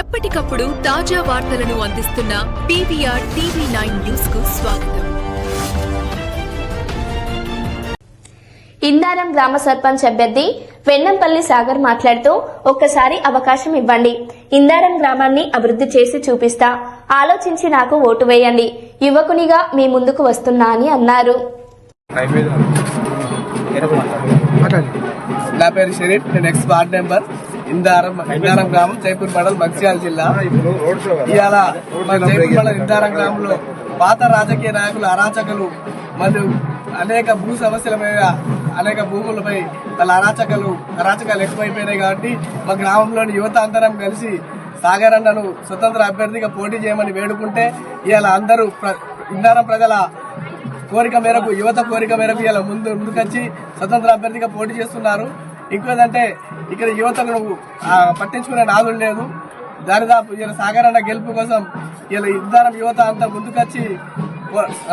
ఎప్పటికప్పుడు తాజా వార్తలను అందిస్తున్న పీవీఆర్ టీవీ నైన్ న్యూస్కు స్వాగతం. ఇందారం గ్రామ సర్పంచ్ అభ్యర్థి వెన్నంపల్లి సాగర్ మాట్లాడుతూ ఒక్కసారి అవకాశం ఇవ్వండి. ఇందారం గ్రామాన్ని అభివృద్ధి చేసి చూపిస్తా. ఆలోచించి నాకు ఓటు వేయండి. యువకునిగా మీ ముందుకు వస్తున్నా అని అన్నారు. నా పేరు షరీఫ్ నేను ex ward member. Indaram Indaram గ్రామం జైపూర్ మండల్ మంచిర్యాల జిల్లా. ఇవాళ మన జైపూర్ మండలం ఇందారం గ్రామంలో పాత రాజకీయ నాయకులు అరాచకులు మరియు అనేక భూ సమస్యల మీద అనేక భూములపై వాళ్ళ అరాచకాలు అరాచకాలు ఎక్కువైపోయినాయి కాబట్టి మా గ్రామంలోని యువత అందరం కలిసి సాగర్ అన్నను స్వతంత్ర అభ్యర్థిగా పోటీ చేయమని వేడుకుంటే ఇవాళ అందరూ ప్ర- ఇందారం ప్రజల కోరిక మేరకు యువత కోరిక మేరకు ఇలా ముందు ముందుకొచ్చి స్వతంత్ర అభ్యర్థిగా పోటీ చేస్తున్నారు. ఇంకోదంటే ఇక్కడ యువతను పట్టించుకునే నాదులు లేదు. దరిదాపు ఇలా సాగరన్న గెలుపు కోసం ఇలా ఇద్దరం యువత అంతా ముందుకొచ్చి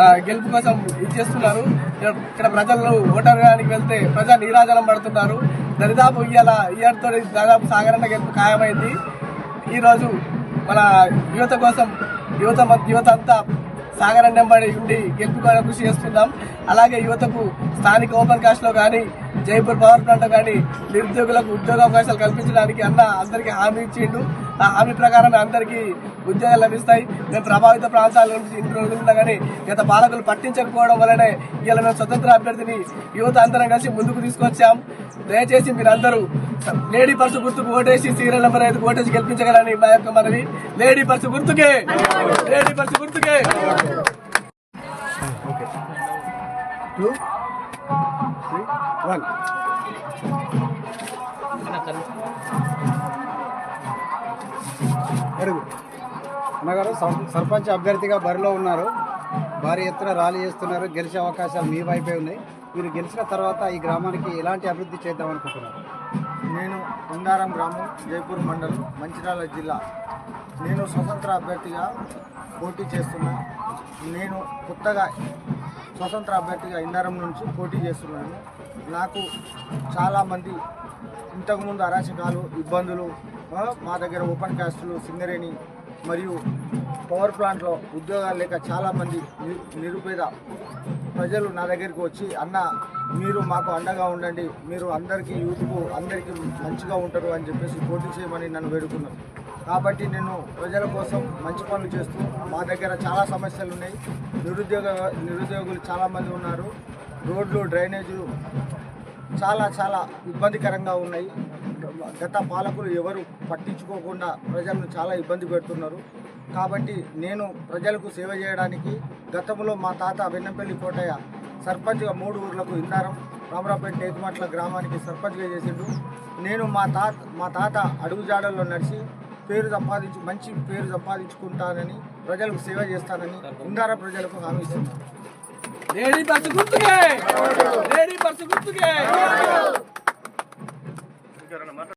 గెలుపు కోసం ఇది చేస్తున్నారు. ఇక్కడ ప్రజలు ఓటర్గానికి వెళ్తే ప్రజా నీరాజనం పడుతున్నారు. దరిదాపు ఇవాళ ఇయర్తో దాదాపు సాగరన్న గెలుపు ఖాయమైంది. ఈరోజు మన యువత కోసం యువత మ- యువత అంతా సాగర్ నెంబడి ఉండి గెలుపుకోవడానికి కృషి చేస్తున్నాం. అలాగే యువతకు స్థానిక ఓపెన్ కాస్ట్లో కానీ జైపూర్ పవర్ ప్లాంట్ కానీ నిరుద్యోగులకు ఉద్యోగ అవకాశాలు కల్పించడానికి అన్న అందరికీ హామీ ఇచ్చిండు. ఆ హామీ ప్రకారం అందరికీ ఉద్యోగాలు లభిస్తాయి. మేము ప్రభావిత ప్రాంతాల నుంచి ఇంటి రోజులున్నా కానీ గత పాలకులు పట్టించకపోవడం వల్లనే ఇలా మేము స్వతంత్ర అభ్యర్థిని యువత అందరం కలిసి ముందుకు తీసుకొచ్చాం. దయచేసి మీరందరూ లేడీ పర్సు గుర్తుకు ఓటేసి సీరియల్ నెంబర్ ఐదు ఓటేసి గెలిపించగలని మా యొక్క మనవి. లేడీ పర్సు గుర్తుకే. లేడీ పర్సు గుర్తుకే. టూ త్రీ వన్ అడుగు. అన్నగారు సర్పంచ్ అభ్యర్థిగా బరిలో ఉన్నారు. భారీ ఎత్తున ర్యాలీ చేస్తున్నారు. గెలిచే అవకాశాలు మీ వైపే ఉన్నాయి. మీరు గెలిచిన తర్వాత ఈ గ్రామానికి ఎలాంటి అభివృద్ధి చేద్దాం అనుకుంటున్నారు? నేను ఉండారం గ్రామం జైపూర్ మండలం మంచిర్యాల జిల్లా. నేను స్వతంత్ర అభ్యర్థిగా పోటీ చేస్తున్నా నేను కొత్తగా స్వతంత్ర అభ్యర్థిగా ఇందారం నుంచి పోటీ చేస్తున్నాను. నాకు చాలామంది ఇంతకుముందు అరాచకాలు ఇబ్బందులు మా దగ్గర ఓపెన్ కాస్టులు సింగరేణి మరియు పవర్ ప్లాంట్లో ఉద్యోగాలు లేక చాలామంది ని- నిరుపేద ప్రజలు నా దగ్గరికి వచ్చి అన్న మీరు మాకు అండగా ఉండండి. మీరు అందరికీ యూత్కు అందరికీ మంచిగా ఉంటారు అని చెప్పేసి పోటీ చేయమని నన్ను వేడుకున్నారు. కాబట్టి నేను ప్రజల కోసం మంచి పనులు చేస్తూ మా దగ్గర చాలా సమస్యలు ఉన్నాయి నిరుద్యోగ నిరుద్యోగులు చాలామంది ఉన్నారు. రోడ్లు డ్రైనేజీలు చాలా చాలా ఇబ్బందికరంగా ఉన్నాయి. గత పాలకులు ఎవరు పట్టించుకోకుండా ప్రజలను చాలా ఇబ్బంది పెడుతున్నారు. కాబట్టి నేను ప్రజలకు సేవ చేయడానికి గతంలో మా తాత వెన్నపల్లి కోటయ్య సర్పంచ్గా మూడు ఊర్లకు ఇందారం రామరాపేట టేకుమట్ల గ్రామానికి సర్పంచ్గా చేసిండు. నేను మా తాత మా తాత అడుగుజాడల్లో నడిచి పేరు సంపాదించి మంచి పేరు సంపాదించుకుంటానని ప్రజలకు సేవ చేస్తానని ఇందార ప్రజలకు హామీ ఇస్తున్నాను. లేడీ పర్సు గుర్తుకే లేడీ పర్సు గుర్తుకే